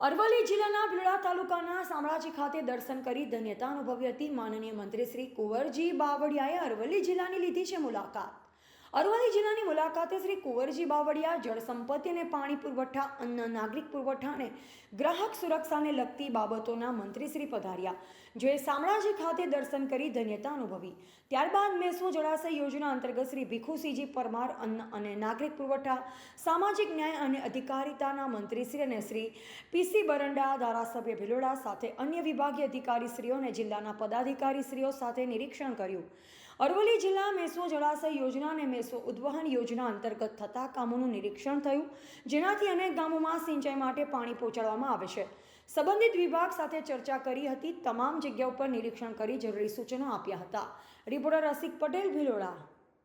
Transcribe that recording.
અરવલ્લી જિલ્લાના ભીલોડા તાલુકાના શામળાજી ખાતે દર્શન કરી ધન્યતા અનુભવી હતી માનનીય મંત્રી શ્રી કુંવરજી બાવળિયાએ અરવલ્લી જિલ્લાની લીધી છે મુલાકાત. અરવલ્લી જિલ્લાની મુલાકાતે શ્રી કુંવરજી બાવળિયા જળ સંપત્તિ અને પાણી પુરવઠા, અન્ન, નાગરિક પુરવઠા અને ગ્રાહક સુરક્ષાને લગતી બાબતોના મંત્રી શ્રી પધાર્યા. જે શામળાજી ખાતે દર્શન કરી ધન્યતા અનુભવી. ત્યારબાદ મેસો જળાશય યોજના અંતર્ગત શ્રી ભીખુસિંહજી પરમાર અન્ન અને નાગરિક પુરવઠા, સામાજિક ન્યાય અને અધિકારિતાના મંત્રીશ્રી અને શ્રી પીસી બરંડા, ધારાસભ્ય ભિલોડા સાથે અન્ય વિભાગીય અધિકારીશ્રીઓ અને જિલ્લાના પદાધિકારીશ્રીઓ સાથે નિરીક્ષણ કર્યું. અરવલ્લી જિલ્લા મેસો જળાશય યોજના અને મેસો ઉદ્વહન યોજના અંતર્ગત થતા કામોનું નિરીક્ષણ થયું, જેનાથી અનેક ગામોમાં સિંચાઈ માટે પાણી પહોંચાડવામાં આવે છે. સંબંધિત વિભાગ સાથે ચર્ચા કરી હતી, તમામ જગ્યા ઉપર નિરીક્ષણ કરી જરૂરી સૂચનો આપ્યા હતા. રિપોર્ટર રસિક પટેલ, ભિલોડા.